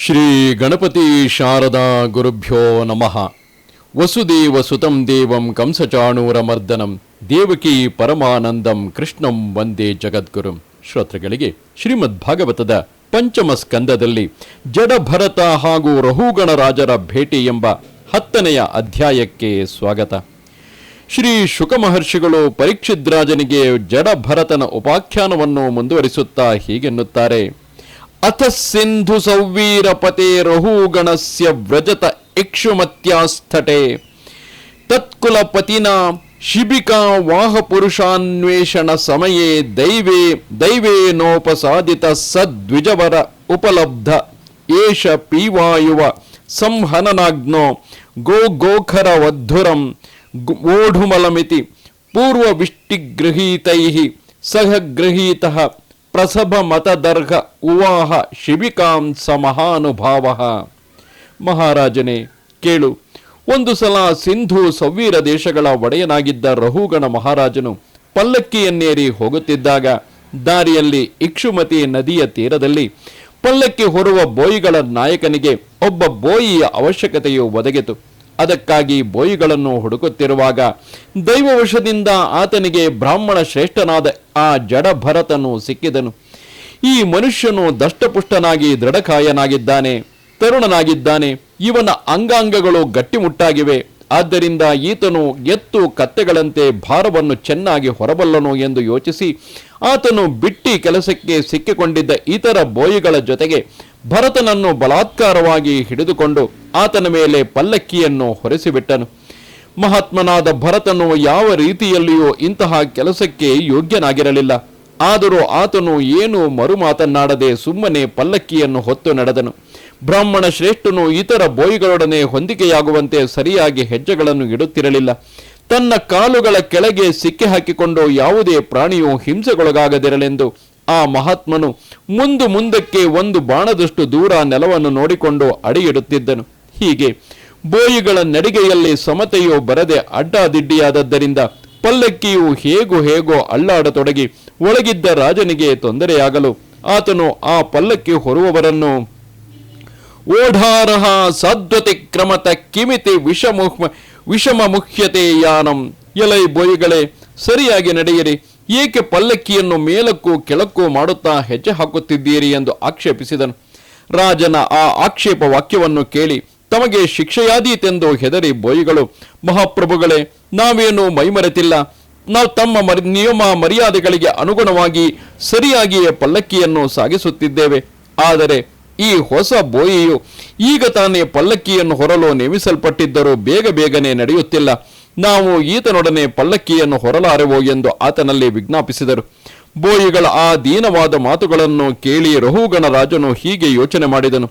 ಶ್ರೀ ಗಣಪತಿ ಶಾರದಾ ಗುರುಭ್ಯೋ ನಮಃ. ವಸುದೇವ ಸುತಂ ದೇವಂ ಕಂಸಚಾಣೂರಮರ್ದನಂ. ದೇವಕಿ ಪರಮಾನಂದಂ ಕೃಷ್ಣಂ ವಂದೇ ಜಗದ್ಗುರುಂ. ಶ್ರೋತೃಗಳಿಗೆ ಶ್ರೀಮದ್ ಭಾಗವತದ ಪಂಚಮ ಸ್ಕಂದದಲ್ಲಿ ಜಡಭರತ ಹಾಗೂ ರಹುಗಣರಾಜರ ಭೇಟಿ ಎಂಬ ಹತ್ತನೆಯ ಅಧ್ಯಾಯಕ್ಕೆ ಸ್ವಾಗತ. ಶ್ರೀ ಶುಕ ಮಹರ್ಷಿಗಳು ಪರೀಕ್ಷಿದ್ರಾಜನಿಗೆ ಜಡಭರತನ ಉಪಾಖ್ಯಾನವನ್ನು ಮುಂದುವರಿಸುತ್ತಾ ಹೀಗೆನ್ನುತ್ತಾರೆ. ಅಥ ಸಿಂಧು ಸೌವೀರಪತೆ ರಹುಗಣಸ್ಯ ವ್ರಜತ ಇಕ್ಷುಮತ್ಯಾಸ್ಥಟೆ ತತ್ಕುಲಪತಿನ ಶಿಬಿಕಾ ವಾಹ ಪುರುಷಾನ್ವೇಷಣ ಸಮಯೇ ದೈವೇ ದೈವೇನೋಪಸಾದಿತ ಸದ್ವಿಜವರ ಉಪಲಬ್ಧ ಏಷ ಪೀವಾಯುವ ಸಂಹನನಾಗ್ನೋ ಗೋ ಗೋಖರ ವಧುರಂ ಗು- ಓಢುಮಲಮಿತಿ ಪೂರ್ವವಿಷ್ಟಿಗೃಹೀತೈ ಸಹ ಗೃಹೀತಃ ಪ್ರಸಭ ಮತದರ್ಘ ಉವಾಹ ಶಿಬಿಕಾಂಸ ಮಹಾನುಭಾವ ಮಹಾರಾಜನೇ, ಕೇಳು. ಒಂದು ಸಲ ಸಿಂಧು ಸವ್ವೀರ ದೇಶಗಳ ಒಡೆಯನಾಗಿದ್ದ ರಹುಗಣ ಮಹಾರಾಜನು ಪಲ್ಲಕ್ಕಿಯನ್ನೇರಿ ಹೋಗುತ್ತಿದ್ದಾಗ ದಾರಿಯಲ್ಲಿ ಇಕ್ಷುಮತಿ ನದಿಯ ತೀರದಲ್ಲಿ ಪಲ್ಲಕ್ಕಿ ಹೊರುವ ಬೋಯಿಗಳ ನಾಯಕನಿಗೆ ಒಬ್ಬ ಬೋಯಿಯ ಅವಶ್ಯಕತೆಯು ಒದಗಿತು. ಅದಕ್ಕಾಗಿ ಬೋಯಿಗಳನ್ನು ಹುಡುಕುತ್ತಿರುವಾಗ ದೈವವಶದಿಂದ ಆತನಿಗೆ ಬ್ರಾಹ್ಮಣ ಶ್ರೇಷ್ಠನಾದ ಆ ಜಡಭರತನು ಸಿಕ್ಕಿದನು. ಈ ಮನುಷ್ಯನು ದಷ್ಟಪುಷ್ಟನಾಗಿ ದೃಢಕಾಯನಾಗಿದ್ದಾನೆ, ತರುಣನಾಗಿದ್ದಾನೆ, ಇವನ ಅಂಗಾಂಗಗಳು ಗಟ್ಟಿಮುಟ್ಟಾಗಿವೆ. ಆದ್ದರಿಂದ ಈತನು ಎತ್ತು ಕತ್ತೆಗಳಂತೆ ಭಾರವನ್ನು ಚೆನ್ನಾಗಿ ಹೊರಬಲ್ಲನು ಎಂದು ಯೋಚಿಸಿ, ಆತನು ಬಿಟ್ಟಿ ಕೆಲಸಕ್ಕೆ ಸಿಕ್ಕಿಕೊಂಡಿದ್ದ ಇತರ ಬೋಯಿಗಳ ಜೊತೆಗೆ ಭರತನನ್ನು ಬಲಾತ್ಕಾರವಾಗಿ ಹಿಡಿದುಕೊಂಡು ಆತನ ಮೇಲೆ ಪಲ್ಲಕ್ಕಿಯನ್ನು ಹೊರಿಸಿಬಿಟ್ಟನು. ಮಹಾತ್ಮನಾದ ಭರತನು ಯಾವ ರೀತಿಯಲ್ಲಿಯೂ ಇಂತಹ ಕೆಲಸಕ್ಕೆ ಯೋಗ್ಯನಾಗಿರಲಿಲ್ಲ. ಆದರೂ ಆತನು ಏನು ಮರು ಮಾತನ್ನಾಡದೆ ಸುಮ್ಮನೆ ಪಲ್ಲಕ್ಕಿಯನ್ನು ಹೊತ್ತು ನಡೆದನು. ಬ್ರಾಹ್ಮಣ ಶ್ರೇಷ್ಠನು ಇತರ ಬೋಯಿಗಳೊಡನೆ ಹೊಂದಿಕೆಯಾಗುವಂತೆ ಸರಿಯಾಗಿ ಹೆಜ್ಜೆಗಳನ್ನು ಇಡುತ್ತಿರಲಿಲ್ಲ. ತನ್ನ ಕಾಲುಗಳ ಕೆಳಗೆ ಸಿಕ್ಕಿ ಹಾಕಿಕೊಂಡು ಯಾವುದೇ ಪ್ರಾಣಿಯು ಹಿಂಸೆಗೊಳಗಾಗದಿರಲೆಂದು ಆ ಮಹಾತ್ಮನು ಮುಂದು ಮುಂದಕ್ಕೆ ಒಂದು ಬಾಣದಷ್ಟು ದೂರ ನೆಲವನ್ನು ನೋಡಿಕೊಂಡು ಅಡಿಯಿಡುತ್ತಿದ್ದನು ಹೀಗೆ ಬೋಯಿಗಳ ನಡಿಗೆಯಲ್ಲಿ ಸಮತೆಯು ಬರದೆ ಅಡ್ಡಾದಿಡ್ಡಿಯಾದದ್ದರಿಂದ ಪಲ್ಲಕ್ಕಿಯು ಹೇಗೋ ಹೇಗೋ ಅಳ್ಳಾಡತೊಡಗಿ ಒಳಗಿದ್ದ ರಾಜನಿಗೆ ತೊಂದರೆಯಾಗಲು ಆತನು ಆ ಪಲ್ಲಕ್ಕಿ ಹೊರುವವರನ್ನು, ಓಢಾರಹ ಸದ್ವತಿ ಕ್ರಮತ ಕಿಮಿತಿ ವಿಷಮುಹ್ ವಿಷಮ ಮುಖ್ಯತೆ ಯಾನಂ. ಎಲೈ ಬೋಯಿಗಳೇ, ಸರಿಯಾಗಿ ನಡೆಯಿರಿ. ಏಕೆ ಪಲ್ಲಕ್ಕಿಯನ್ನು ಮೇಲಕ್ಕೂ ಕೆಳಕ್ಕೂ ಮಾಡುತ್ತಾ ಹೆಜ್ಜೆ ಹಾಕುತ್ತಿದ್ದೀರಿ ಎಂದು ಆಕ್ಷೇಪಿಸಿದನು. ರಾಜನ ಆ ಆಕ್ಷೇಪ ವಾಕ್ಯವನ್ನು ಕೇಳಿ ತಮಗೆ ಶಿಕ್ಷೆಯಾದೀತೆಂದು ಹೆದರಿ ಬೋಯಿಗಳು, ಮಹಾಪ್ರಭುಗಳೇ, ನಾವೇನು ಮೈಮರೆತಿಲ್ಲ. ನಾವು ತಮ್ಮ ಮರಿ, ನಿಯಮ ಮರ್ಯಾದೆಗಳಿಗೆ ಅನುಗುಣವಾಗಿ ಸರಿಯಾಗಿಯೇ ಪಲ್ಲಕ್ಕಿಯನ್ನು ಸಾಗಿಸುತ್ತಿದ್ದೇವೆ. ಆದರೆ ಈ ಹೊಸ ಬೋಯಿಯು ಈಗ ತಾನೇ ಪಲ್ಲಕ್ಕಿಯನ್ನು ಹೊರಲು ನೇಮಿಸಲ್ಪಟ್ಟಿದ್ದರೂ ಬೇಗ ಬೇಗನೆ ನಡೆಯುತ್ತಿಲ್ಲ. ನಾವು ಈತನೊಡನೆ ಪಲ್ಲಕ್ಕಿಯನ್ನು ಹೊರಲಾರೆವು ಎಂದು ಆತನಲ್ಲಿ ವಿಜ್ಞಾಪಿಸಿದರು. ಬೋಯಿಗಳ ಆ ದೀನವಾದ ಮಾತುಗಳನ್ನು ಕೇಳಿ ರಹುಗಣ ರಾಜನು ಹೀಗೆ ಯೋಚನೆ ಮಾಡಿದನು.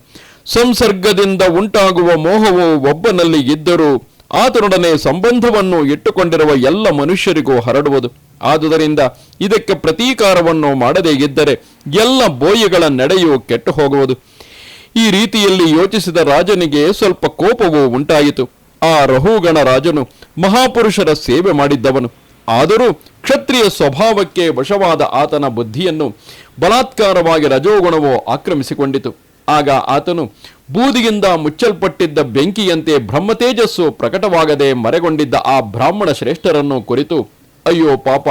ಸಂಸರ್ಗದಿಂದ ಉಂಟಾಗುವ ಮೋಹವು ಒಬ್ಬನಲ್ಲಿ ಇದ್ದರೂ ಆತನೊಡನೆ ಸಂಬಂಧವನ್ನು ಇಟ್ಟುಕೊಂಡಿರುವ ಎಲ್ಲ ಮನುಷ್ಯರಿಗೂ ಹರಡುವುದು. ಆದುದರಿಂದ ಇದಕ್ಕೆ ಪ್ರತೀಕಾರವನ್ನು ಮಾಡದೇ ಇದ್ದರೆ ಎಲ್ಲ ಬೋಯಿಗಳ ನಡೆಯು ಕೆಟ್ಟು ಹೋಗುವುದು ಈ ರೀತಿಯಲ್ಲಿ ಯೋಚಿಸಿದ ರಾಜನಿಗೆ ಸ್ವಲ್ಪ ಕೋಪವೂ ಉಂಟಾಯಿತು. ಆ ರಹುಗಣ ರಾಜನು ಮಹಾಪುರುಷರ ಸೇವೆ ಮಾಡಿದ್ದವನು. ಆದರೂ ಕ್ಷತ್ರಿಯ ಸ್ವಭಾವಕ್ಕೆ ವಶವಾದ ಆತನ ಬುದ್ಧಿಯನ್ನು ಬಲಾತ್ಕಾರವಾಗಿ ರಜೋಗುಣವು ಆಕ್ರಮಿಸಿಕೊಂಡಿತು. ಆಗ ಆತನು, ಬೂದಿಯಿಂದ ಮುಚ್ಚಲ್ಪಟ್ಟಿದ್ದ ಬೆಂಕಿಯಂತೆ ಬ್ರಹ್ಮತೇಜಸ್ಸು ಪ್ರಕಟವಾಗದೆ ಮರೆಗೊಂಡಿದ್ದ ಆ ಬ್ರಾಹ್ಮಣ ಶ್ರೇಷ್ಠರನ್ನು ಕುರಿತು, ಅಯ್ಯೋ ಪಾಪ,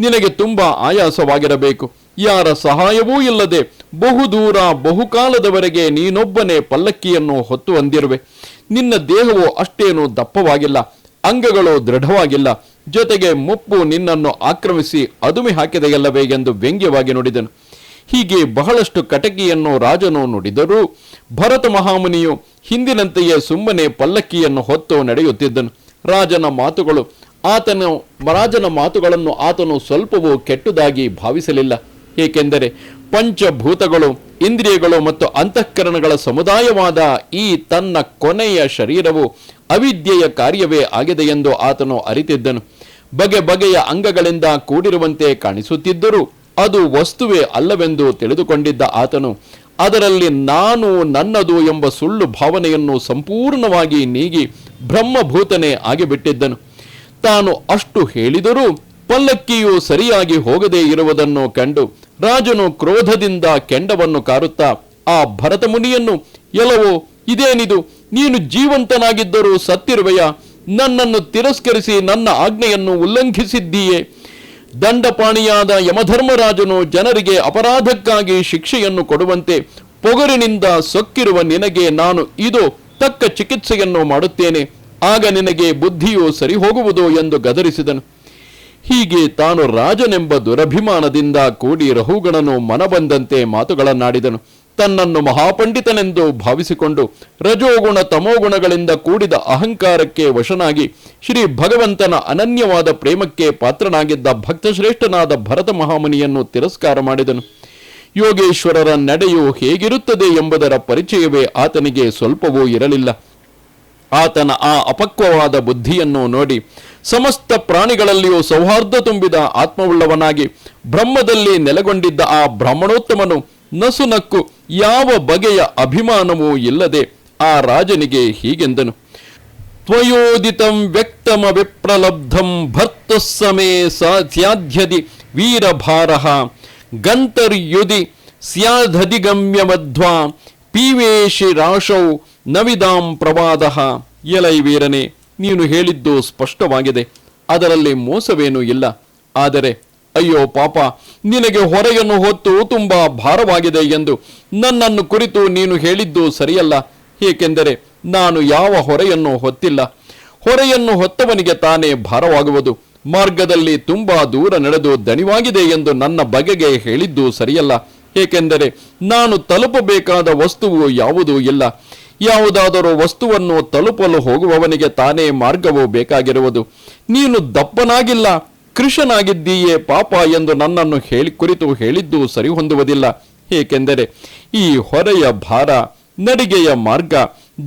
ನಿನಗೆ ತುಂಬ ಆಯಾಸವಾಗಿರಬೇಕು. ಯಾರ ಸಹಾಯವೂ ಇಲ್ಲದೆ ಬಹುದೂರ ಬಹುಕಾಲದವರೆಗೆ ನೀನೊಬ್ಬನೇ ಪಲ್ಲಕ್ಕಿಯನ್ನು ಹೊತ್ತು ಹೊಂದಿರುವೆ ನಿನ್ನ ದೇಹವು ಅಷ್ಟೇನೂ ದಪ್ಪವಾಗಿಲ್ಲ, ಅಂಗಗಳು ದೃಢವಾಗಿಲ್ಲ. ಜೊತೆಗೆ ಮುಪ್ಪು ನಿನ್ನನ್ನು ಆಕ್ರಮಿಸಿ ಅದುಮಿ ಹಾಕಿದೆಯಲ್ಲವೇ? ಎಂದು ವ್ಯಂಗ್ಯವಾಗಿ ನುಡಿದನು. ಹೀಗೆ ಬಹಳಷ್ಟು ಕಟಕಿಯನ್ನು ರಾಜನು ನುಡಿದರು ಭರತ ಮಹಾಮುನಿಯು ಹಿಂದಿನಂತೆಯೇ ಸುಮ್ಮನೆ ಪಲ್ಲಕ್ಕಿಯನ್ನು ಹೊತ್ತು ನಡೆಯುತ್ತಿದ್ದನು. ರಾಜನ ಮಾತುಗಳು ಆತನು ರಾಜನ ಮಾತುಗಳನ್ನು ಆತನು ಸ್ವಲ್ಪವೂ ಕೆಟ್ಟುದಾಗಿ ಭಾವಿಸಲಿಲ್ಲ. ಏಕೆಂದರೆ ಪಂಚಭೂತಗಳು, ಇಂದ್ರಿಯಗಳು ಮತ್ತು ಅಂತಃಕರಣಗಳ ಸಮುದಾಯವಾದ ಈ ತನ್ನ ಕೊನೆಯ ಶರೀರವು ಅವಿದ್ಯೆಯ ಕಾರ್ಯವೇ ಆಗಿದೆ ಎಂದು ಆತನು ಅರಿತಿದ್ದನು. ಬಗೆ ಬಗೆಯ ಅಂಗಗಳಿಂದ ಕೂಡಿರುವಂತೆ ಕಾಣಿಸುತ್ತಿದ್ದರೂ ಅದು ವಸ್ತುವೇ ಅಲ್ಲವೆಂದು ತಿಳಿದುಕೊಂಡಿದ್ದ ಆತನು, ಅದರಲ್ಲಿ ನಾನು ನನ್ನದು ಎಂಬ ಸುಳ್ಳು ಭಾವನೆಯನ್ನು ಸಂಪೂರ್ಣವಾಗಿ ನೀಗಿ ಬ್ರಹ್ಮಭೂತನೇ ಆಗಿಬಿಟ್ಟಿದ್ದನು. ತಾನು ಅಷ್ಟು ಹೇಳಿದರೂ ಪಲ್ಲಕ್ಕಿಯು ಸರಿಯಾಗಿ ಹೋಗದೇ ಇರುವುದನ್ನು ಕಂಡು ರಾಜನು ಕ್ರೋಧದಿಂದ ಕೆಂಡವನ್ನು ಕಾರುತ್ತಾ, ಆ ಭರತ ಮುನಿಯನ್ನು, ಎಲ್ಲವೋ, ಇದೇನಿದು? ನೀನು ಜೀವಂತನಾಗಿದ್ದರೂ ಸತ್ತಿರುವೆಯ? ನನ್ನನ್ನು ತಿರಸ್ಕರಿಸಿ ನನ್ನ ಆಜ್ಞೆಯನ್ನು ಉಲ್ಲಂಘಿಸಿದ್ದೀಯೇ? ದಂಡಪಾಣಿಯಾದ ಯಮಧರ್ಮರಾಜನು ಜನರಿಗೆ ಅಪರಾಧಕ್ಕಾಗಿ ಶಿಕ್ಷೆಯನ್ನು ಕೊಡುವಂತೆ ಪೊಗರಿನಿಂದ ಸೊಕ್ಕಿರುವ ನಿನಗೆ ನಾನು ಇದು ತಕ್ಕ ಚಿಕಿತ್ಸೆಯನ್ನು ಮಾಡುತ್ತೇನೆ. ಆಗ ನಿನಗೆ ಬುದ್ಧಿಯು ಸರಿ ಹೋಗುವುದು ಎಂದು ಗದರಿಸಿದನು. ಹೀಗೆ ತಾನು ರಾಜನೆಂಬ ದುರಭಿಮಾನದಿಂದ ಕೂಡಿ ರಹುಗಣನು ಮನಬಂದಂತೆ ಮಾತುಗಳನ್ನಾಡಿದನು. ತನ್ನನ್ನು ಮಹಾಪಂಡಿತನೆಂದು ಭಾವಿಸಿಕೊಂಡು ರಜೋಗುಣ ತಮೋಗುಣಗಳಿಂದ ಕೂಡಿದ ಅಹಂಕಾರಕ್ಕೆ ವಶನಾಗಿ ಶ್ರೀ ಭಗವಂತನ ಅನನ್ಯವಾದ ಪ್ರೇಮಕ್ಕೆ ಪಾತ್ರನಾಗಿದ್ದ ಭಕ್ತಶ್ರೇಷ್ಠನಾದ ಭರತ ಮಹಾಮುನಿಯನ್ನು ತಿರಸ್ಕಾರ ಮಾಡಿದನು. ಯೋಗೇಶ್ವರರ ನಡೆಯು ಹೇಗಿರುತ್ತದೆ ಎಂಬುದರ ಪರಿಚಯವೇ ಆತನಿಗೆ ಸ್ವಲ್ಪವೂ ಇರಲಿಲ್ಲ. ಆತನ ಆ ಅಪಕ್ವವಾದ ಬುದ್ಧಿಯನ್ನು ನೋಡಿ ಸಮಸ್ತ ಪ್ರಾಣಿಗಳಲ್ಲಿಯೂ ಸೌಹಾರ್ದ ತುಂಬಿದ ಆತ್ಮವುಳ್ಳವನಾಗಿ ಬ್ರಹ್ಮದಲ್ಲಿ ನೆಲೆಗೊಂಡಿದ್ದ ಆ ಬ್ರಾಹ್ಮಣೋತ್ತಮನು ನಸುನಕ್ಕು ಯಾವ ಬಗೆಯ ಅಭಿಮಾನವೂ ಇಲ್ಲದೆ ಆ ರಾಜನಿಗೆ ಹೀಗೆಂದನು. ತ್ವಯೋದಿತಂ ವ್ಯಕ್ತಮ ವಿಪ್ರಲಬ್ಧಂ ಭರ್ತುಸ್ಸಮೇ ಸ್ಯಾಧ್ಯದಿ ವೀರಭಾರಃ ಗಂತರ್ಯುದಿ ಸ್ಯಾಧಧಿಗಮ್ಯಮಧ್ವಾ ಪೀವೇಶಿ ರಾಶೌ ನವಿದಾಂ ಪ್ರವಾದ. ಎಲೈ ವೀರನೇ, ನೀನು ಹೇಳಿದ್ದು ಸ್ಪಷ್ಟವಾಗಿದೆ. ಅದರಲ್ಲಿ ಮೋಸವೇನೂ ಇಲ್ಲ. ಆದರೆ ಅಯ್ಯೋ ಪಾಪ, ನಿನಗೆ ಹೊರೆಯನ್ನು ಹೊತ್ತು ತುಂಬಾ ಭಾರವಾಗಿದೆ ಎಂದು. ನನ್ನನ್ನು ಕುರಿತು ನೀನು ಹೇಳಿದ್ದು ಸರಿಯಲ್ಲ. ಏಕೆಂದರೆ ನಾನು ಯಾವ ಹೊರೆಯನ್ನು ಹೊತ್ತಿಲ್ಲ. ಹೊರೆಯನ್ನು ಹೊತ್ತವನಿಗೆ ತಾನೇ ಭಾರವಾಗುವುದು. ಮಾರ್ಗದಲ್ಲಿ ತುಂಬಾ ದೂರ ನಡೆದು ದಣಿವಾಗಿದೆ ಎಂದು ನನ್ನ ಬಗೆಗೆ ಹೇಳಿದ್ದು ಸರಿಯಲ್ಲ. ಏಕೆಂದರೆ ನಾನು ತಲುಪಬೇಕಾದ ವಸ್ತುವು ಯಾವುದೂ ಇಲ್ಲ. ಯಾವುದಾದರೂ ವಸ್ತುವನ್ನು ತಲುಪಲು ಹೋಗುವವನಿಗೆ ತಾನೇ ಮಾರ್ಗವು ಬೇಕಾಗಿರುವುದು. ನೀನು ದಪ್ಪನಾಗಿಲ್ಲ. ಕೃಷನಾಗಿದ್ದೀಯೇ ಪಾಪ ಎಂದು ನನ್ನನ್ನು ಹೇಳಿ ಕುರಿತು ಹೇಳಿದ್ದು ಸರಿ ಹೊಂದುವುದಿಲ್ಲ ಏಕೆಂದರೆ ಈ ಹೊರೆಯ ಭಾರ, ನಡಿಗೆಯ ಮಾರ್ಗ,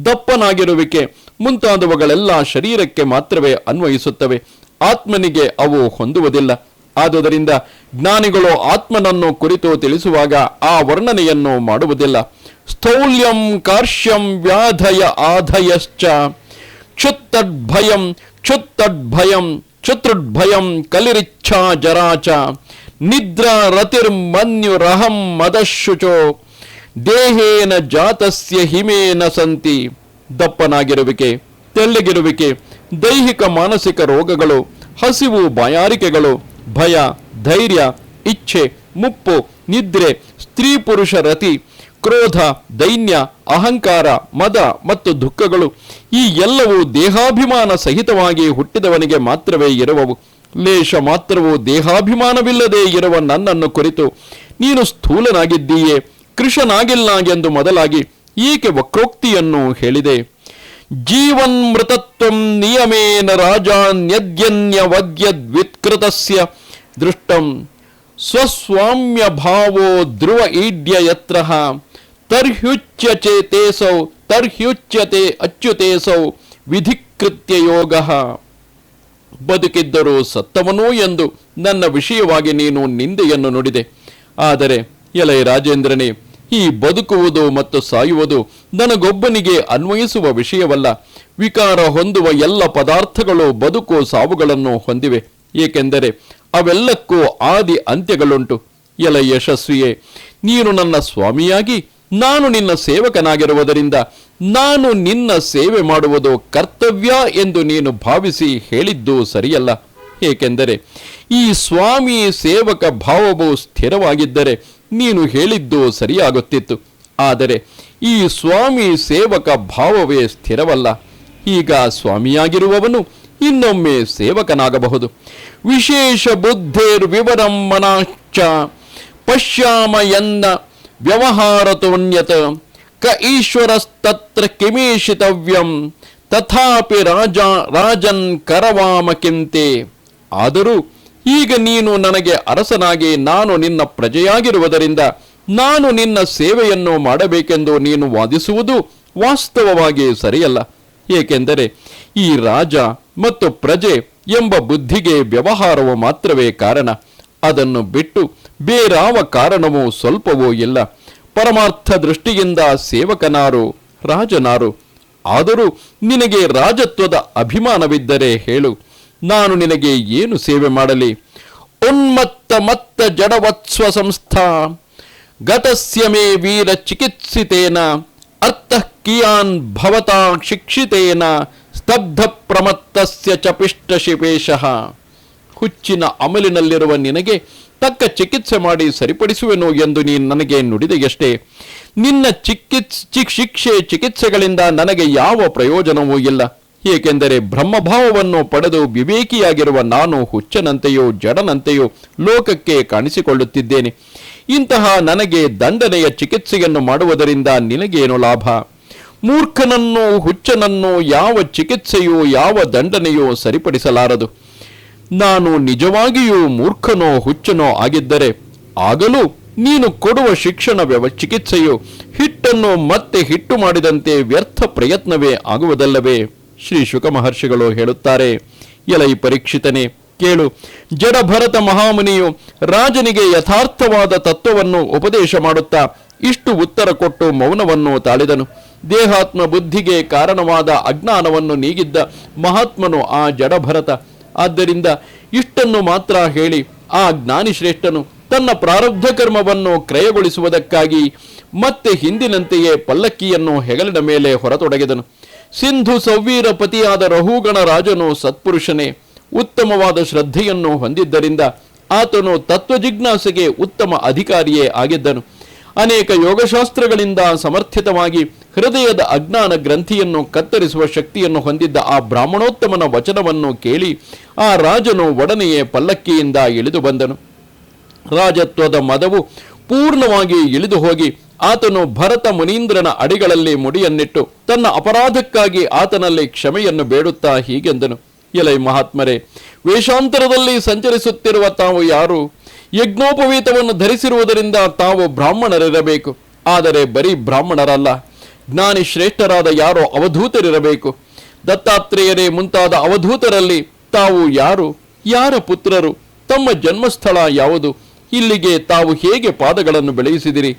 ದಪ್ಪನಾಗಿರುವಿಕೆ ಮುಂತಾದವುಗಳೆಲ್ಲ ಶರೀರಕ್ಕೆ ಮಾತ್ರವೇ ಅನ್ವಯಿಸುತ್ತವೆ. ಆತ್ಮನಿಗೆ ಅವು ಹೊಂದುವುದಿಲ್ಲ. ಆದುದರಿಂದ ಜ್ಞಾನಿಗಳು ಆತ್ಮನನ್ನು ಕುರಿತು ತಿಳಿಸುವಾಗ ಆ ವರ್ಣನೆಯನ್ನು ಮಾಡುವುದಿಲ್ಲ. ಸ್ಥೌಲ್ಯಂ ಕಾರ್ಶ್ಯಂ ವ್ಯಾಧಯ ಆಧಯಶ್ಚ. ಕ್ಷುತ್ತಡ್ಭಯಂ ಕ್ಷುತ್ತಡ್ಭಯಂ ಚತುರ್ಭಯಂ ಕಲಿರಿಚ್ಛಾ ಜರಾಚ ನಿದ್ರಾ ರತಿರ್ಮನ್ಯುರಹಂ ಮದಶುಚೋ ದೇಹೇನ ಜಾತಸ್ಯ ಹಿಮೇನ ಸಂತಿ, ದಪ್ಪನಾಗಿರುವಿಕೆ, ತೆಳ್ಳಗಿರುವಿಕೆ, ದೈಹಿಕ ಮಾನಸಿಕ ರೋಗಗಳು, ಹಸಿವು ಬಾಯಾರಿಕೆಗಳು, ಭಯ, ಧೈರ್ಯ, ಇಚ್ಛೆ, ಮುಪ್ಪು, ನಿದ್ರೆ, ಸ್ತ್ರೀ ಪುರುಷ ರತಿ ಕ್ರೋಧ, ದೈನ್ಯ, ಅಹಂಕಾರ, ಮದ ಮತ್ತು ದುಃಖಗಳು ಈ ಎಲ್ಲವೂ ದೇಹಾಭಿಮಾನ ಸಹಿತವಾಗಿ ಹುಟ್ಟಿದವನಿಗೆ ಮಾತ್ರವೇ ಇರುವವು. ಲೇಷ ಮಾತ್ರವೂ ದೇಹಾಭಿಮಾನವಿಲ್ಲದೆ ಇರುವ ನನ್ನನ್ನು ಕುರಿತು ನೀನು ಸ್ಥೂಲನಾಗಿದ್ದೀಯೇ ಕೃಷನಾಗಿಲ್ಲ ಎಂದು ಮೊದಲಾಗಿ ಈಕೆ ವಕ್ರೋಕ್ತಿಯನ್ನು ಹೇಳಿದೆ? ಜೀವನ್ಮೃತತ್ವಂ ನಿಯಮೇನ ರಾಜಾನ್ಯದ್ಯನ್ಯವದ್ಯದ್ವಿತ್ಕೃತಸ್ಯ. ದೃಷ್ಟಂ ಸ್ವಸ್ವಾಮ್ಯ ಭಾವೋ ಧ್ರುವ ಈಡ್ಯ ಯತ್ರ. ತರ್ಹ್ಯುಚ್ಯಚೇತೇಸೌ ತರ್ಹ್ಯುಚ್ಯತೆ ಅಚ್ಯುತೇಸೌ ವಿಧಿಕೃತ್ಯ ಯೋಗ. ಬದುಕಿದ್ದರೂ ಸತ್ತವನೂ ಎಂದು ನನ್ನ ವಿಷಯವಾಗಿ ನೀನು ನಿಂದೆಯನ್ನು ನುಡಿದೆ. ಆದರೆ ಎಲೈ ರಾಜೇಂದ್ರನೇ, ಈ ಬದುಕುವುದು ಮತ್ತು ಸಾಯುವುದು ನನಗೊಬ್ಬನಿಗೆ ಅನ್ವಯಿಸುವ ವಿಷಯವಲ್ಲ. ವಿಕಾರ ಹೊಂದುವ ಎಲ್ಲ ಪದಾರ್ಥಗಳು ಬದುಕು ಸಾವುಗಳನ್ನು ಹೊಂದಿವೆ. ಏಕೆಂದರೆ ಅವೆಲ್ಲಕ್ಕೂ ಆದಿ ಅಂತ್ಯಗಳುಂಟು. ಎಲ ಯಶಸ್ವಿಯೇ, ನೀನು ನನ್ನ ಸ್ವಾಮಿಯಾಗಿ ನಾನು ನಿನ್ನ ಸೇವಕನಾಗಿರುವುದರಿಂದ ನಾನು ನಿನ್ನ ಸೇವೆ ಮಾಡುವುದು ಕರ್ತವ್ಯ ಎಂದು ನೀನು ಭಾವಿಸಿ ಹೇಳಿದ್ದು ಸರಿಯಲ್ಲ. ಏಕೆಂದರೆ ಈ ಸ್ವಾಮಿ ಸೇವಕ ಭಾವವು ಸ್ಥಿರವಾಗಿದ್ದರೆ ನೀನು ಹೇಳಿದ್ದು ಸರಿಯಾಗುತ್ತಿತ್ತು. ಆದರೆ ಈ ಸ್ವಾಮಿ ಸೇವಕ ಭಾವವೇ ಸ್ಥಿರವಲ್ಲ. ಈಗ ಸ್ವಾಮಿಯಾಗಿರುವವನು ಇನ್ನೊಮ್ಮೆ ಸೇವಕನಾಗಬಹುದು. ವಿಶೇಷ ಬುದ್ಧೇರ್ ವಿವರಂ ಮನಾಶ್ಚ ಪಶ್ಯಾಮ ಎನ್ನ ವ್ಯವಹಾರತೋನ್ಯತ ಕ ಈಶ್ವರಸ್ತತ್ರ ಕಿಮೀಷಿತವ್ಯಂ ತಥಾಪಿ ರಾಜ ರಾಜನ್ ಕರವಾಮಕಿಂತೆ ಆದರೂ ಈಗ ನೀನು ನನಗೆ ಅರಸನಾಗಿ ನಾನು ನಿನ್ನ ಪ್ರಜೆಯಾಗಿರುವುದರಿಂದ ನಾನು ನಿನ್ನ ಸೇವೆಯನ್ನು ಮಾಡಬೇಕೆಂದು ನೀನು ವಾದಿಸುವುದು ವಾಸ್ತವವಾಗಿ ಸರಿಯಲ್ಲ. ಏಕೆಂದರೆ ಈ ರಾಜ ಮತ್ತು ಪ್ರಜೆ ಎಂಬ ಬುದ್ಧಿಗೆ ವ್ಯವಹಾರವು ಮಾತ್ರವೇ ಕಾರಣ. ಅದನ್ನು ಬಿಟ್ಟು ಬೇರಾವ ಕಾರಣವೂ ಸ್ವಲ್ಪವೂ ಇಲ್ಲ. ಪರಮಾರ್ಥ ದೃಷ್ಟಿಯಿಂದ ಸೇವಕನಾರು, ರಾಜನಾರು, ಆದರೂ ನಿನಗೆ ರಾಜತ್ವದ ಅಭಿಮಾನವಿದ್ದರೆ ಹೇಳು. ನಾನು ನಿನಗೆ ಏನು ಸೇವೆ ಮಾಡಲಿ? ಉನ್ಮತ್ತ ಮತ್ತ ಜಡವತ್ಸ್ವ ಸಂಸ್ಥಾ, ಗತಸ್ಯ ಮೇ ವೀರ ಚಿಕಿತ್ಸಿತೇನ, ಅರ್ಥ ಕಿಯಾನ್ ಭವತಾ ಶಿಕ್ಷಿತೇನ, ಸ್ತಬ್ಧ ಪ್ರಮತ್ತಸ್ಯ ಚಪಿಷ್ಟ ಪಿಷ್ಟಶಿಪೇಶಃ ಹುಚ್ಚಿನ ಅಮಲಿನಲ್ಲಿರುವ ನಿನಗೆ ತಕ್ಕ ಚಿಕಿತ್ಸೆ ಮಾಡಿ ಸರಿಪಡಿಸುವೆನು ಎಂದು ನೀನು ನನಗೆ ನುಡಿದೆಯಷ್ಟೇ ನಿನ್ನ ಚಿಕಿತ್ಸ ಶಿಕ್ಷೆ ಚಿಕಿತ್ಸೆಗಳಿಂದ ನನಗೆ ಯಾವ ಪ್ರಯೋಜನವೂ ಇಲ್ಲ. ಏಕೆಂದರೆ ಬ್ರಹ್ಮಭಾವವನ್ನು ಪಡೆದು ವಿವೇಕಿಯಾಗಿರುವ ನಾನು ಹುಚ್ಚನಂತೆಯೋ ಜಡನಂತೆಯೋ ಲೋಕಕ್ಕೆ ಕಾಣಿಸಿಕೊಳ್ಳುತ್ತಿದ್ದೇನೆ. ಇಂತಹ ನನಗೆ ದಂಡನೆಯ ಚಿಕಿತ್ಸೆಯನ್ನು ಮಾಡುವುದರಿಂದ ನಿನಗೇನು ಲಾಭ? ಮೂರ್ಖನನ್ನು ಹುಚ್ಚನನ್ನು ಯಾವ ಚಿಕಿತ್ಸೆಯೋ ಯಾವ ದಂಡನೆಯೋ ಸರಿಪಡಿಸಲಾರದು. ನಾನು ನಿಜವಾಗಿಯೂ ಮೂರ್ಖನೋ ಹುಚ್ಚನೋ ಆಗಿದ್ದರೆ ಆಗಲೂ ನೀನು ಕೊಡುವ ಶಿಕ್ಷಣ ವ್ಯವ ಚಿಕಿತ್ಸೆಯು ಹಿಟ್ಟನ್ನು ಮತ್ತೆ ಹಿಟ್ಟು ಮಾಡಿದಂತೆ ವ್ಯರ್ಥ ಪ್ರಯತ್ನವೇ ಆಗುವುದಲ್ಲವೇ? ಶ್ರೀ ಶುಕ ಮಹರ್ಷಿಗಳು ಹೇಳುತ್ತಾರೆ, ಎಲೈ ಪರೀಕ್ಷಿತನೇ, ಕೇಳು, ಜಡಭರತ ಮಹಾಮುನಿಯು ರಾಜನಿಗೆ ಯಥಾರ್ಥವಾದ ತತ್ವವನ್ನು ಉಪದೇಶ ಮಾಡುತ್ತಾ ಇಷ್ಟು ಉತ್ತರ ಕೊಟ್ಟು ಮೌನವನ್ನು ತಾಳಿದನು. ದೇಹಾತ್ಮ ಬುದ್ಧಿಗೆ ಕಾರಣವಾದ ಅಜ್ಞಾನವನ್ನು ನೀಗಿದ್ದ ಮಹಾತ್ಮನು ಆ ಜಡಭರತ. ಆದ್ದರಿಂದ ಇಷ್ಟನ್ನು ಮಾತ್ರ ಹೇಳಿ ಆ ಜ್ಞಾನಿ ಶ್ರೇಷ್ಠನು ತನ್ನ ಪ್ರಾರಬ್ಧ ಕರ್ಮವನ್ನು ಕ್ರಯಗೊಳಿಸುವುದಕ್ಕಾಗಿ ಮತ್ತೆ ಹಿಂದಿನಂತೆಯೇ ಪಲ್ಲಕ್ಕಿಯನ್ನು ಹೆಗಲಿನ ಮೇಲೆ ಹೊರತೊಡಗಿದನು. ಸಿಂಧು ಸವ್ವೀರ ಪತಿಯಾದ ರಹುಗಣ ರಾಜನು ಸತ್ಪುರುಷನೇ, ಉತ್ತಮವಾದ ಶ್ರದ್ಧೆಯನ್ನು ಹೊಂದಿದ್ದರಿಂದ ಆತನು ತತ್ವಜಿಜ್ಞಾಸೆಗೆ ಉತ್ತಮ ಅಧಿಕಾರಿಯೇ ಆಗಿದ್ದನು. ಅನೇಕ ಯೋಗಶಾಸ್ತ್ರಗಳಿಂದ ಸಮರ್ಥಿತವಾಗಿ ಹೃದಯದ ಅಜ್ಞಾನ ಗ್ರಂಥಿಯನ್ನು ಕತ್ತರಿಸುವ ಶಕ್ತಿಯನ್ನು ಹೊಂದಿದ್ದ ಆ ಬ್ರಾಹ್ಮಣೋತ್ತಮನ ವಚನವನ್ನು ಕೇಳಿ ಆ ರಾಜನು ಒಡನೆಯೇ ಪಲ್ಲಕ್ಕಿಯಿಂದ ಇಳಿದು ಬಂದನು. ರಾಜತ್ವದ ಮದವು ಪೂರ್ಣವಾಗಿ ಇಳಿದು ಹೋಗಿ ಆತನು ಭರತ ಮುನೀಂದ್ರನ ಅಡಿಗಳಲ್ಲಿ ಮುಡಿಯನ್ನಿಟ್ಟು ತನ್ನ ಅಪರಾಧಕ್ಕಾಗಿ ಆತನಲ್ಲಿ ಕ್ಷಮೆಯನ್ನು ಬೇಡುತ್ತಾ ಹೀಗೆಂದನು. ಎಲೈ ಮಹಾತ್ಮರೇ, ವೇಷಾಂತರದಲ್ಲಿ ಸಂಚರಿಸುತ್ತಿರುವ ತಾವು ಯಾರು? ಯಜ್ಞೋಪವೀತವನ್ನು ಧರಿಸಿರುವುದರಿಂದ ತಾವು ಬ್ರಾಹ್ಮಣರಿರಬೇಕು. ಆದರೆ ಬರೀ ಬ್ರಾಹ್ಮಣರಲ್ಲ ಜ್ಞಾನಿ ಶ್ರೇಷ್ಠರಾದ ಯಾರೋ ಅವಧೂತರಿರಬೇಕು. ದತ್ತಾತ್ರೇಯರೇ ಮುಂತಾದ ಅವಧೂತರಲ್ಲಿ ತಾವು ಯಾರು? ಯಾರ ಪುತ್ರರು? ತಮ್ಮ ಜನ್ಮಸ್ಥಳ ಯಾವುದು? ಇಲ್ಲಿಗೆ ತಾವು ಹೇಗೆ ಪಾದಗಳನ್ನು ಬೆಳೆಯಿಸಿದಿರಿ?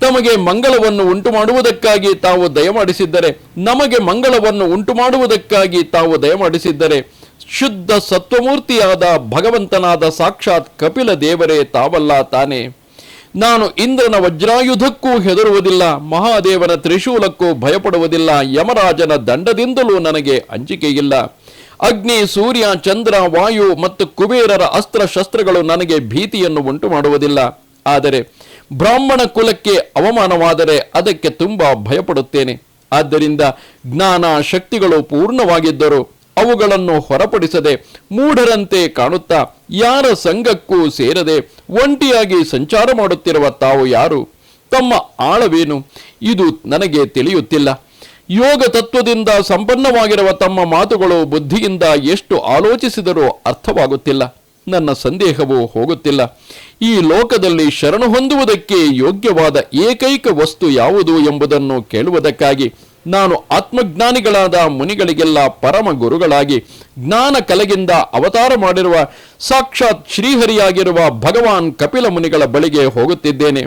ತಮಗೆ ಮಂಗಳವನ್ನು ಉಂಟು ಮಾಡುವುದಕ್ಕಾಗಿ ತಾವು ದಯಮಾಡಿಸಿದ್ದರೆ, ನಮಗೆ ಮಂಗಳವನ್ನು ಉಂಟು ಮಾಡುವುದಕ್ಕಾಗಿ ತಾವು ದಯಮಾಡಿಸಿದ್ದರೆ, ಶುದ್ಧ ಸತ್ವಮೂರ್ತಿಯಾದ ಭಗವಂತನಾದ ಸಾಕ್ಷಾತ್ ಕಪಿಲ ದೇವರೇ ತಾವಲ್ಲ ತಾನೇ. ನಾನು ಇಂದ್ರನ ವಜ್ರಾಯುಧಕ್ಕೂ ಹೆದರುವುದಿಲ್ಲ, ಮಹಾದೇವನ ತ್ರಿಶೂಲಕ್ಕೂ ಭಯಪಡುವುದಿಲ್ಲ, ಯಮರಾಜನ ದಂಡದಿಂದಲೂ ನನಗೆ ಅಂಜಿಕೆಯಿಲ್ಲ. ಅಗ್ನಿ, ಸೂರ್ಯ, ಚಂದ್ರ, ವಾಯು ಮತ್ತು ಕುಬೇರರ ಅಸ್ತ್ರ ಶಸ್ತ್ರಗಳು ನನಗೆ ಭೀತಿಯನ್ನು ಉಂಟು ಮಾಡುವುದಿಲ್ಲ ಆದರೆ ಬ್ರಾಹ್ಮಣ ಕುಲಕ್ಕೆ ಅವಮಾನವಾದರೆ ಅದಕ್ಕೆ ತುಂಬಾ ಭಯಪಡುತ್ತೇನೆ. ಆದ್ದರಿಂದ ಜ್ಞಾನ ಶಕ್ತಿಗಳು ಪೂರ್ಣವಾಗಿದ್ದರೂ ಅವುಗಳನ್ನು ಹೊರಪಡಿಸದೆ ಮೂಢರಂತೆ ಕಾಣುತ್ತಾ ಯಾರ ಸಂಘಕ್ಕೂ ಸೇರದೆ ಒಂಟಿಯಾಗಿ ಸಂಚಾರ ಮಾಡುತ್ತಿರುವ ತಾವು ಯಾರು? ತಮ್ಮ ಆಳವೇನು? ಇದು ನನಗೆ ತಿಳಿಯುತ್ತಿಲ್ಲ. ಯೋಗ ತತ್ವದಿಂದ ಸಂಪನ್ನವಾಗಿರುವ ತಮ್ಮ ಮಾತುಗಳು ಬುದ್ಧಿಯಿಂದ ಎಷ್ಟು ಆಲೋಚಿಸಿದರೂ ಅರ್ಥವಾಗುತ್ತಿಲ್ಲ. ನನ್ನ ಸಂದೇಹವು ಹೋಗುತ್ತಿಲ್ಲ. ಈ ಲೋಕದಲ್ಲಿ ಶರಣು ಹೊಂದುವುದಕ್ಕೆ ಯೋಗ್ಯವಾದ ಏಕೈಕ ವಸ್ತು ಯಾವುದು ಎಂಬುದನ್ನು ಕೇಳುವುದಕ್ಕಾಗಿ ನಾನು ಆತ್ಮಜ್ಞಾನಿಗಳಾದ ಮುನಿಗಳಿಗೆಲ್ಲ ಪರಮ ಗುರುಗಳಾಗಿ ಜ್ಞಾನ ಕಲೆಗಿಂದ ಅವತಾರ ಮಾಡಿರುವ, ಸಾಕ್ಷಾತ್ ಶ್ರೀಹರಿಯಾಗಿರುವ ಭಗವಾನ್ ಕಪಿಲ ಮುನಿಗಳ ಬಳಿಗೆ ಹೋಗುತ್ತಿದ್ದೇನೆ.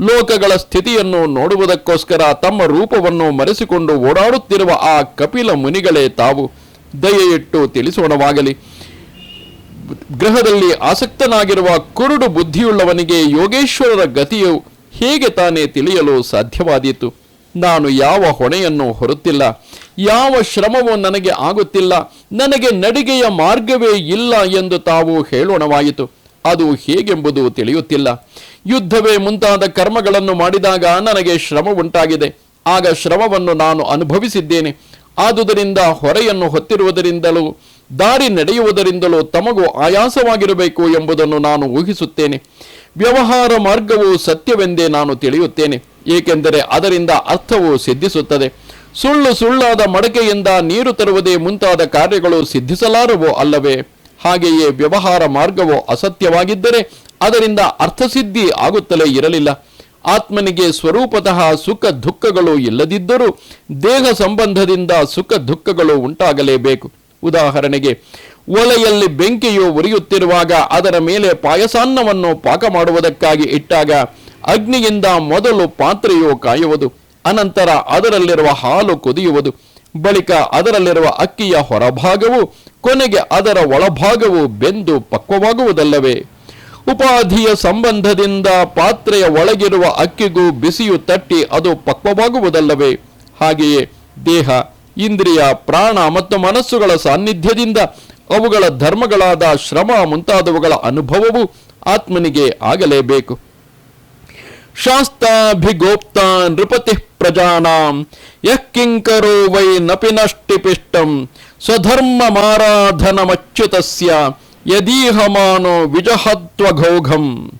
ಲೋಕಗಳ ಸ್ಥಿತಿಯನ್ನು ನೋಡುವುದಕ್ಕೋಸ್ಕರ ತಮ್ಮ ರೂಪವನ್ನು ಮರೆಸಿಕೊಂಡು ಓಡಾಡುತ್ತಿರುವ ಆ ಕಪಿಲ ಮುನಿಗಳೇ ತಾವು. ದಯೆಯಿಟ್ಟು ತಿಳಿಸೋಣವಾಗಲಿ. ಗ್ರಹದಲ್ಲಿ ಆಸಕ್ತನಾಗಿರುವ ಕುರುಡು ಬುದ್ಧಿಯುಳ್ಳವನಿಗೆ ಯೋಗೇಶ್ವರರ ಗತಿಯು ಹೇಗೆ ತಾನೇ ತಿಳಿಯಲು ಸಾಧ್ಯವಾದೀತು? ನಾನು ಯಾವ ಹೊಣೆಯನ್ನು ಹೊರುತ್ತಿಲ್ಲ, ಯಾವ ಶ್ರಮವೂ ನನಗೆ ಆಗುತ್ತಿಲ್ಲ, ನನಗೆ ನಡಿಗೆಯ ಮಾರ್ಗವೇ ಇಲ್ಲ ಎಂದು ತಾವು ಹೇಳೋಣವಾಯಿತು. ಅದು ಹೇಗೆಂಬುದು ತಿಳಿಯುತ್ತಿಲ್ಲ. ಯುದ್ಧವೇ ಮುಂತಾದ ಕರ್ಮಗಳನ್ನು ಮಾಡಿದಾಗ ನನಗೆ ಶ್ರಮ ಉಂಟಾಗಿದೆ ಆಗ ಶ್ರಮವನ್ನು ನಾನು ಅನುಭವಿಸಿದ್ದೇನೆ. ಆದುದರಿಂದ ಹೊರೆಯನ್ನು ಹೊತ್ತಿರುವುದರಿಂದಲೂ, ದಾರಿ ನಡೆಯುವುದರಿಂದಲೂ ತಮಗೂ ಆಯಾಸವಾಗಿರಬೇಕು ಎಂಬುದನ್ನು ನಾನು ಊಹಿಸುತ್ತೇನೆ. ವ್ಯವಹಾರ ಮಾರ್ಗವು ಸತ್ಯವೆಂದೇ ನಾನು ತಿಳಿಯುತ್ತೇನೆ. ಏಕೆಂದರೆ ಅದರಿಂದ ಅರ್ಥವು ಸಿದ್ಧಿಸುತ್ತದೆ. ಸುಳ್ಳು ಸುಳ್ಳಾದ ಮಡಕೆಯಿಂದ ನೀರು ತರುವುದೇ ಮುಂತಾದ ಕಾರ್ಯಗಳು ಸಿದ್ಧಿಸಲಾರವೋ ಅಲ್ಲವೇ? ಹಾಗೆಯೇ ವ್ಯವಹಾರ ಮಾರ್ಗವು ಅಸತ್ಯವಾಗಿದ್ದರೆ ಅದರಿಂದ ಅರ್ಥಸಿದ್ಧಿ ಆಗುತ್ತಲೇ ಇರಲಿಲ್ಲ. ಆತ್ಮನಿಗೆ ಸ್ವರೂಪತಃ ಸುಖ ದುಃಖಗಳು ಇಲ್ಲದಿದ್ದರೂ ದೇಹ ಸಂಬಂಧದಿಂದ ಸುಖ ದುಃಖಗಳು ಉಂಟಾಗಲೇಬೇಕು. ಉದಾಹರಣೆಗೆ, ಒಲೆಯಲ್ಲಿ ಬೆಂಕಿಯು ಉರಿಯುತ್ತಿರುವಾಗ ಅದರ ಮೇಲೆ ಪಾಯಸಾನ್ನವನ್ನು ಪಾಕ ಮಾಡುವುದಕ್ಕಾಗಿ ಇಟ್ಟಾಗ ಅಗ್ನಿಯಿಂದ ಮೊದಲು ಪಾತ್ರೆಯು ಕಾಯುವುದು, ಅನಂತರ ಅದರಲ್ಲಿರುವ ಹಾಲು ಕುದಿಯುವುದು, ಬಳಿಕ ಅದರಲ್ಲಿರುವ ಅಕ್ಕಿಯ ಹೊರಭಾಗವು, ಕೊನೆಗೆ ಅದರ ಒಳಭಾಗವು ಬೆಂದು ಪಕ್ವವಾಗುವುದಲ್ಲವೇ? ಉಪಾಧಿಯ ಸಂಬಂಧದಿಂದ ಪಾತ್ರೆಯ ಒಳಗಿರುವ ಅಕ್ಕಿಗೂ ಬಿಸಿಯು ತಟ್ಟಿ ಅದು ಪಕ್ವವಾಗುವುದಲ್ಲವೇ? ಹಾಗೆಯೇ ದೇಹ, ಇಂದ್ರಿಯ, ಪ್ರಾಣ ಮತ್ತು ಮನಸ್ಸುಗಳ ಸಾನ್ನಿಧ್ಯದಿಂದ ಅವುಗಳ ಧರ್ಮಗಳಾದ ಶ್ರಮ ಮುಂತಾದವುಗಳ ಅನುಭವವು ಆತ್ಮನಿಗೆ ಆಗಲೇಬೇಕು. ಶಾಸ್ತಾಭಿಗೋಪ್ತ ನೃಪತಿ ಪ್ರಜಾನಾಂ. ಯಃ ಕಿಂಕರೋ ವೈ ನಪಿ ನಷ್ಟಿಪಿಷ್ಟಂ ಸ್ವಧರ್ಮ ಮಾರಾಧನಮಚ್ಯುತಸ್ಯ ಯದೀಹಮಾನೋ ವಿಜಹತ್ವಘೌಘಂ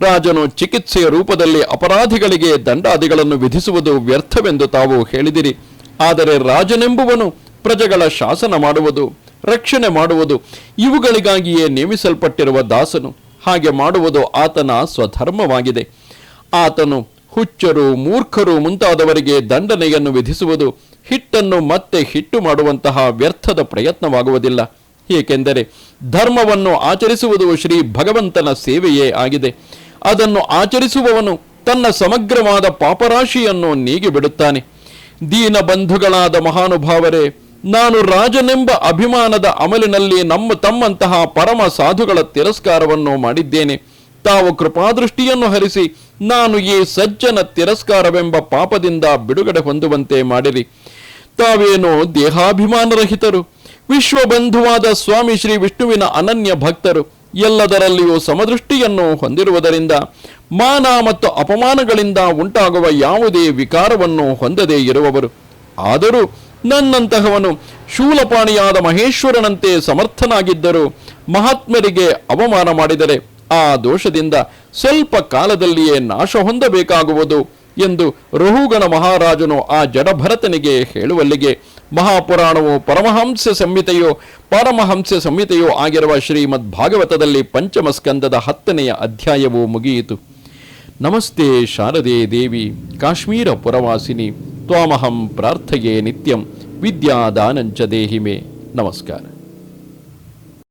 ರಾಜನು ಚಿಕಿತ್ಸೆಯ ರೂಪದಲ್ಲಿ ಅಪರಾಧಿಗಳಿಗೆ ದಂಡಾದಿಗಳನ್ನು ವಿಧಿಸುವುದು ವ್ಯರ್ಥವೆಂದು ತಾವು ಹೇಳಿದಿರಿ. ಆದರೆ ರಾಜನೆಂಬುವನು ಪ್ರಜೆಗಳ ಶಾಸನ ಮಾಡುವುದು, ರಕ್ಷಣೆ ಮಾಡುವುದು, ಇವುಗಳಿಗಾಗಿಯೇ ನೇಮಿಸಲ್ಪಟ್ಟಿರುವ ದಾಸನು. ಹಾಗೆ ಮಾಡುವುದು ಆತನ ಸ್ವಧರ್ಮವಾಗಿದೆ. ಆತನು ಹುಚ್ಚರು, ಮೂರ್ಖರು ಮುಂತಾದವರಿಗೆ ದಂಡನೆಯನ್ನು ವಿಧಿಸುವುದು ಹಿಟ್ಟನ್ನು ಮತ್ತೆ ಹಿಟ್ಟು ಮಾಡುವಂತಹ ವ್ಯರ್ಥದ ಪ್ರಯತ್ನವಾಗುವುದಿಲ್ಲ. ಏಕೆಂದರೆ ಧರ್ಮವನ್ನು ಆಚರಿಸುವುದು ಶ್ರೀ ಭಗವಂತನ ಸೇವೆಯೇ ಆಗಿದೆ. ಅದನ್ನು ಆಚರಿಸುವವನು ತನ್ನ ಸಮಗ್ರವಾದ ಪಾಪರಾಶಿಯನ್ನು ನೀಗಿ ಬಿಡುತ್ತಾನೆ. ದೀನ ಬಂಧುಗಳಾದ ಮಹಾನುಭಾವರೇ, ನಾನು ರಾಜನೆಂಬ ಅಭಿಮಾನದ ಅಮಲಿನಲ್ಲಿ ನಮ್ಮ ತಮ್ಮಂತಹ ಪರಮ ಸಾಧುಗಳ ತಿರಸ್ಕಾರವನ್ನು ಮಾಡಿದ್ದೇನೆ. ತಾವು ಕೃಪಾದೃಷ್ಟಿಯನ್ನು ಹರಿಸಿ, ನಾನು ಈ ಸಜ್ಜನ ತಿರಸ್ಕಾರವೆಂಬ ಪಾಪದಿಂದ ಬಿಡುಗಡೆ ಹೊಂದುವಂತೆ ಮಾಡಿರಿ. ತಾವೇನೋ ದೇಹಾಭಿಮಾನರಹಿತರು, ವಿಶ್ವಬಂಧುವಾದ ಸ್ವಾಮಿ ಶ್ರೀ ವಿಷ್ಣುವಿನ ಅನನ್ಯ ಭಕ್ತರು, ಎಲ್ಲದರಲ್ಲಿಯೂ ಸಮದೃಷ್ಟಿಯನ್ನು ಹೊಂದಿರುವುದರಿಂದ, ಮಾನ ಮತ್ತು ಅಪಮಾನಗಳಿಂದ ಉಂಟಾಗುವ ಯಾವುದೇ ವಿಕಾರವನ್ನು ಹೊಂದದೇ ಇರುವವರು. ಆದರೂ ನನ್ನಂತಹವನು ಶೂಲಪಾಣಿಯಾದ ಮಹೇಶ್ವರನಂತೆ ಸಮರ್ಥನಾಗಿದ್ದರೂ ಮಹಾತ್ಮರಿಗೆ ಅವಮಾನ ಮಾಡಿದರೆ ಆ ದೋಷದಿಂದ ಸ್ವಲ್ಪ ಕಾಲದಲ್ಲಿಯೇ ನಾಶ ಹೊಂದಬೇಕಾಗುವುದು ಎಂದು ರಹುಗಣ ಮಹಾರಾಜನು ಆ ಜಡಭರತನಿಗೆ ಹೇಳುವಲ್ಲಿಗೆ ಮಹಾಪುರಾಣವು ಪರಮಹಂಸ ಸಂಹಿತೆಯೋ ಪರಮಹಂಸ ಸಂಹಿತೆಯೋ ಆಗಿರುವ ಶ್ರೀಮದ್ ಭಾಗವತದಲ್ಲಿ ಪಂಚಮ ಸ್ಕಂದದ ಹತ್ತನೆಯ ಅಧ್ಯಾಯವು ಮುಗಿಯಿತು. ನಮಸ್ತೆ ಶಾರದೆ ದೇವಿ, ಕಾಶ್ಮೀರ ಪುರವಾಸಿನಿ, ತ್ವಾಮಹಂ ಪ್ರಾರ್ಥಯೇ ನಿತ್ಯಂ, ವಿದ್ಯಾದಾನಂಚ ದೇಹಿಮೆ. ನಮಸ್ಕಾರ.